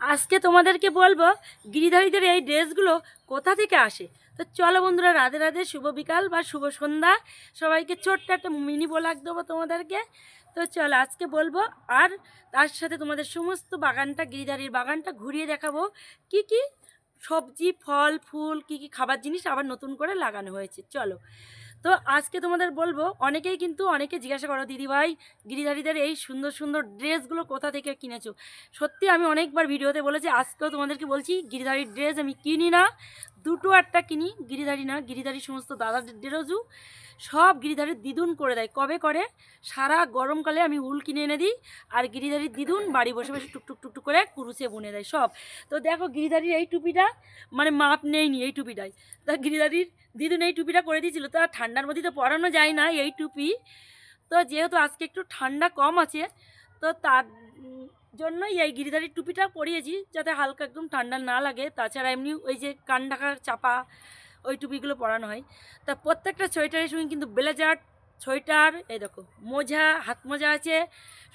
আজকে তোমাদেরকে বলব গিরিধারীদের এই ড্রেসগুলো কোথা থেকে আসে? তো চলো বন্ধুরা, রাধে রাধে, শুভ বিকাল বা শুভ সন্ধ্যা। সবাইকে ছোট্ট একটা মিনি বোলাক দেবো তোমাদেরকে। তো চলো, আজকে বলব, আর তার সাথে তোমাদের সমস্ত বাগানটা, গিরিধারীর বাগানটা ঘুরিয়ে দেখাবো। কি কি? সবজি, ফল, ফুল, কি কি খাবার জিনিস আবার নতুন করে লাগানো হয়েছে। চলো। তো আজকে তোমাদের বলব, অনেকেই কিন্তু অনেকে জিজ্ঞাসা করো দিদিভাই গিরিধারীদের এই সুন্দর সুন্দর ড্রেসগুলো কোথা থেকে কিনেছো? সত্যি আমি অনেকবার ভিডিওতে বলেছি, আজকেও তোমাদেরকে বলছি, গিরিধারীর ড্রেস আমি কিনি না, দুটো একটা কিনি, গিরিধারী না, গিরিধারী সমস্ত দাদার ড্রেসও, সব গিরিধারীর দ্বিগুণ করে দেয়। কবে করে? সারা গরমকালে আমি উল কিনে এনে দিই, আর গিরিধারীর দ্বিগুণ বাড়ি বসে বসে টুকটুক টুকটুক করে কুরুচে বুনে দেয়, সব। তো দেখো গিরিধারীর এই টুপিটা মানে মাপ নেইনি এই টুপিটাই তা গিরিধারীর দিদুন এই টুপিটা করে দিয়েছিল, তা ঠান্ডার মধ্যে তো পরানো যায় না এই টুপি। তো যেহেতু আজকে একটু ঠান্ডা কম আছে, তো তার জন্যই এই গিরিধারীর টুপিটা পরিয়েছি, যাতে হালকা একদম ঠান্ডা না লাগে। তাছাড়া এমনি ওই যে কান ঢাকার চাপা ওই টুপিগুলো পরানো হয়। তা প্রত্যেকটা সোয়েটারের সঙ্গে কিন্তু ব্লেজার, সোয়েটার, এই দেখো, মোজা, হাত মোজা আছে।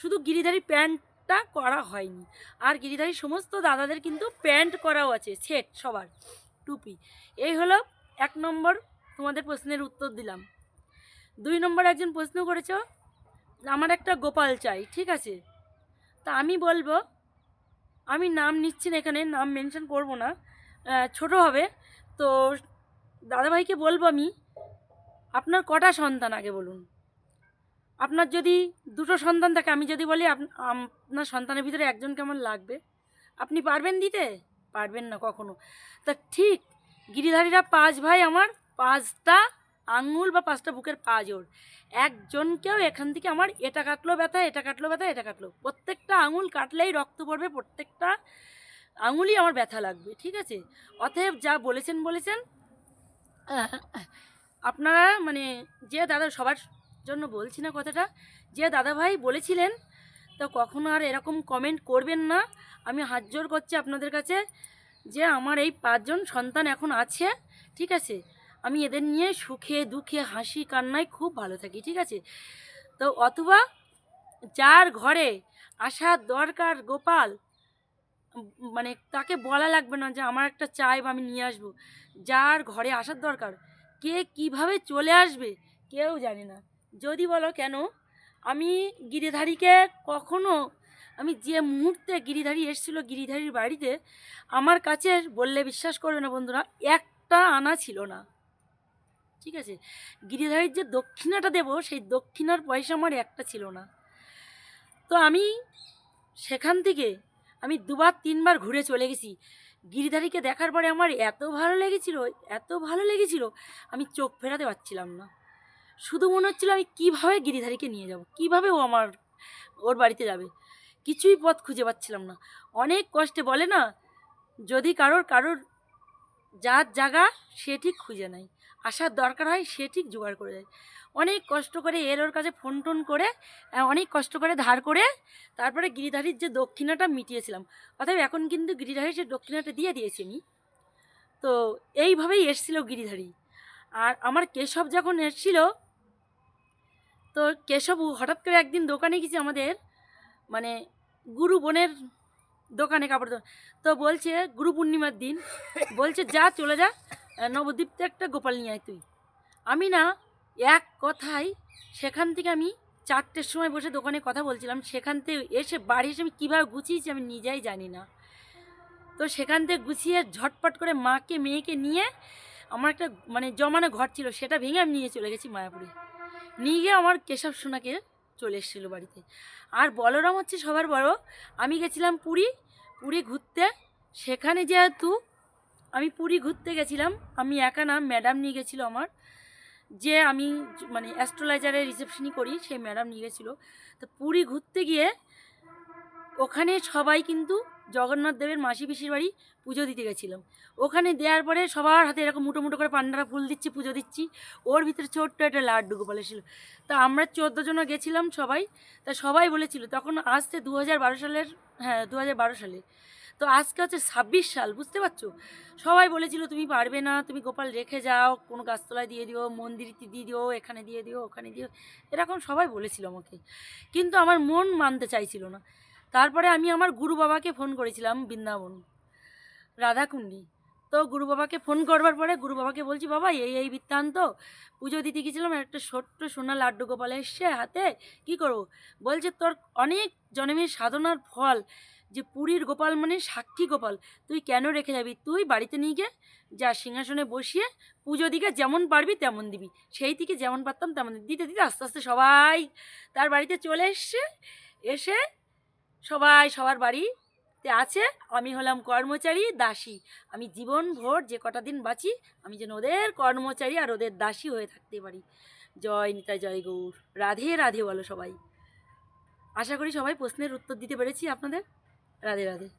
শুধু গিরিধারী প্যান্টটা করা হয়নি। আর গিরিধারী সমস্ত দাদাদের কিন্তু প্যান্ট করাও আছে, সেট সবার, টুপি। এই হলো এক নম্বর তোমাদের প্রশ্নের উত্তর দিলাম। দুই নম্বর একজন প্রশ্ন করেছ, আমার একটা গোপাল চাই, ঠিক আছে? তা আমি বলব, আমি নাম নিচ্ছি না এখানে, নাম মেনশন করব না ছোট হবে। তো দাদাভাইকে বলব আমি, আপনার কটা সন্তান আগে বলুন? আপনার যদি দুটো সন্তান থাকে, আমি যদি বলি আপনার সন্তানের ভিতরে একজন কেমন লাগবে? আপনি পারবেন দিতে? পারবেন না কখনো। তা ঠিক গিরিধারীরা পাঁচ ভাই আমার, পাঁচটা আঙুল বা পাঁচটা বুকের পা জোর একজনকেও এখান থেকে আমার, এটা কাটলো ব্যথা, এটা কাটলো ব্যথা, এটা কাটলো। প্রত্যেকটা আঙুল কাটলেই রক্ত পড়বে, প্রত্যেকটা আঙুলই আমার ব্যথা লাগবে, ঠিক আছে? অতএব যা বলেছেন বলেছেন। আপনারা মানে যে দাদা, সবার জন্য বলছি না কথাটা, যে দাদা ভাই বলেছিলেন, তো কখনো আর এরকম কমেন্ট করবেন না। আমি হাত জোর করছি আপনাদের কাছে। যে আমার এই পাঁচজন সন্তান এখন আছে, ঠিক আছে? আমি এদের নিয়ে সুখে, দুঃখে, হাসি, কান্নায় খুব ভালো থাকি, ঠিক আছে? তো অথবা যার ঘরে আসার দরকার গোপাল মানে তাকে বলা লাগবে না যে আমার একটা চাই বা আমি নিয়ে আসব। যার ঘরে আসার দরকার, কে কীভাবে চলে আসবে কেউ জানে না। যদি বলো কেন? আমি গিরিধারীকে কখনো আমি যে মুহূর্তে গিরিধারী এসেছিল গিরিধারীর বাড়িতে, আমার কাছে বললে বিশ্বাস করবে না বন্ধুরা, একটা আনা ছিল না। ঠিক আছে? গিরিধারীর যে দক্ষিণাটা দেবো, সেই দক্ষিণার পয়সা আমার একটা ছিল না। তো আমি সেখান থেকে, আমি দুবার তিনবার ঘুরে চলে গেছি। গিরিধারীকে দেখার পরে আমার এত ভালো লেগেছিল, এত ভালো লেগেছিল, আমি চোখ ফেরাতে পারছিলাম না। শুধু মনে হচ্ছিল আমি কীভাবে গিরিধারীকে নিয়ে যাব, কীভাবে ও আমার, ওর বাড়িতে যাবে। কিছুই পথ খুঁজে পাচ্ছিলাম না। অনেক কষ্টে বলে না, যদি কারোর কারোর যার জায়গা সে ঠিক খুঁজে নেয়, আসার দরকার হয় সে ঠিক জোগাড় করে দেয়। অনেক কষ্ট করে এর ওর কাছে ফোন টোন করে অনেক কষ্ট করে ধার করে, তারপরে গিরিধারীর যে দক্ষিণাটা মিটিয়েছিলাম, অতএব এখন কিন্তু গিরিধারীর যে দক্ষিণাটা দিয়ে দিয়েছি আমি তো এইভাবেই এসছিল গিরিধারী। আর আমার কেশব যখন এসছিল, তো কেশব হঠাৎ করে একদিন দোকানে গেছি আমাদের মানে গুরু বোনের দোকানে কাপড় দোকান তো বলছে গুরু পূর্ণিমার দিন বলছে যা চলে যা আহ, নবদ্বীপতে একটা গোপাল নিয়ে আয় তুই। আমি না এক কথায় সেখান থেকে আমি চারটের সময় বসে দোকানে কথা বলছিলাম। সেখান থেকে এসে বাড়ি এসে আমি কীভাবে গুছিয়েছি আমি নিজেই জানি না। তো সেখান থেকে গুছিয়ে ঝটপট করে মাকে মেয়েকে নিয়ে আমার একটা মানে জমানো ঘর ছিল সেটা ভেঙে আমি নিয়ে চলে গেছি মায়াপুরে। নিয়ে গিয়ে আমার কেশব সোনাকে চলে এসেছিল বাড়িতে। আর বলরাম হচ্ছে সবার বড়। আমি গেছিলাম পুরী পুরী ঘুরতে। সেখানে যেহেতু আমি পুরী ঘুরতে গেছিলাম, আমি একা না ম্যাডাম নিয়ে গেছিল আমার। যে আমি মানে অ্যাস্ট্রোলাইজারে রিসেপশনই করি, সেই ম্যাডাম নিয়ে গেছিল। তো পুরী ঘুরতে গিয়ে ওখানে সবাই কিন্তু জগন্নাথ দেবের মাসি পিসির বাড়ি পুজো দিতে গেছিলাম। ওখানে দেওয়ার পরে সবার হাতে এরকম মুটো মুটো করে পান্ডারা ফুল দিচ্ছি, পুজো দিচ্ছি। ওর ভিতরে ছোট্ট একটা লাড্ডু গোপাল ছিল। তা আমরা চোদ্দ জন গেছিলাম সবাই। তা সবাই বলেছিল, তখন আসতে দু হাজার বারো সালের হ্যাঁ দু বারো সালে। তো আজকে হচ্ছে ছাব্বিশ সাল, বুঝতে পারছ? সবাই বলেছিল, তুমি পারবে না, তুমি গোপাল রেখে যাও, কোনো গাছতলায় দিয়ে দিও মন্দিরিতে দিয়ে দিও, এখানে দিয়ে দিও, ওখানে দিও। এরকম সবাই বলেছিল আমাকে। কিন্তু আমার মন মানতে চাইছিল না। তারপরে আমি আমার গুরু বাবাকে ফোন করেছিলাম বৃন্দাবন, রাধাকুণ্ডি। তো গুরু বাবাকে ফোন করবার পরে গুরু বাবাকে বলছি, বাবা, এই এই বৃত্তান্ত, পুজো দিতে গেছিলাম একটা ছোট্ট সোনা লাড্ডু গোপাল এসছে হাতে, কি করব? বলছে, তোর অনেক জন্মের সাধনার ফল, যে পুরীর গোপাল মানে সাক্ষী গোপাল, তুই কেন রেখে যাবি? তুই বাড়িতে নিয়ে গিয়ে যা সিংহাসনে বসিয়ে পুজো দিকে যেমন পারবি তেমন দিবি। সেই থেকে যেমন পারতাম তেমন দিতে। দিতে আস্তে আস্তে সবাই তার বাড়িতে চলে এসছে, এসে সবাই সবার বাড়িতে আছে। আমি হলাম কর্মচারী দাসী। আমি জীবন ভোর যে কটা দিন বাঁচি, আমি যেন ওদের কর্মচারী আর ওদের দাসী হয়ে থাকতে পারি। জয় নিতা, জয় গৌর। রাধে রাধে বলো সবাই। আশা করি সবাই প্রশ্নের উত্তর দিতে পেরেছি আপনাদের। রাধে রাধে।